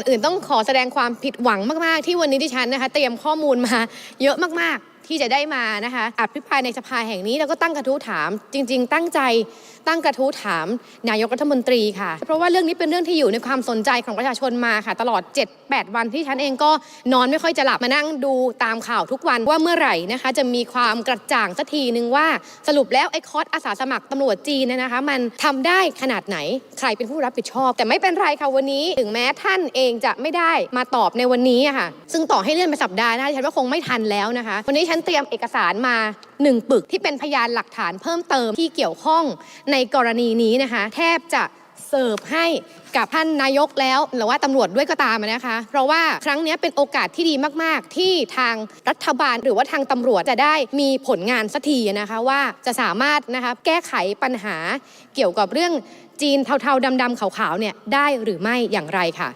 อนอื่นต้องขอแสดงความผิดหวังมาก ๆ ที่วันนี้ดิฉันนะคะ เตรียมข้อมูลมาเยอะมากที่จะได้มานะคะอภิปรายในสภาแห่งนี้แล้วก็ตั้งกระทู้ถาม จริง ๆ ตั้งใจตั้งกระทู้ถามนายกรัฐมนตรีค่ะ เพราะว่าเรื่องนี้เป็นเรื่องที่อยู่ในความสนใจของประชาชนมาค่ะ ตลอด 7-8 วันที่ฉันเองก็นอนไม่ค่อยจะหลับมานั่งดูตามข่าวทุกวันว่าเมื่อไหร่นะคะ จะมีความกระจ่างสักทีนึงว่าสรุปแล้วไอ้คอร์สอาสาสมัครตำรวจจีนเนี่ยนะคะ มันทำได้ขนาดไหนใครเป็นผู้รับผิดชอบ แต่ไม่เป็นไรค่ะวันนี้ ถึงแม้ท่านเองจะไม่ได้มาตอบในวันนี้ค่ะ ซึ่งต่อให้เลื่อนไปสัปดาห์หน้าฉันว่าคงไม่ทันแล้วนะคะวันนี้ฉันเตรียมเอกสารมาหนึ่งปึกที่เป็นพยานหลักฐานเพิ่มเติมที่เกี่ยวข้องในกรณีนี้นะคะ แทบจะเสิร์ฟให้กับท่านนายกแล้ว หรือว่าตำรวจด้วยก็ตามนะคะ เพราะว่าครั้งนี้เป็นโอกาสที่ดีมาก ๆ ที่ทางรัฐบาลหรือว่าทางตำรวจจะได้มีผลงานสักทีนะคะว่าจะสามารถนะคะแก้ไขปัญหาเกี่ยวกับเรื่องจีนเทาๆดำๆขาวๆเนี่ยได้หรือไม่อย่างไรค่ะ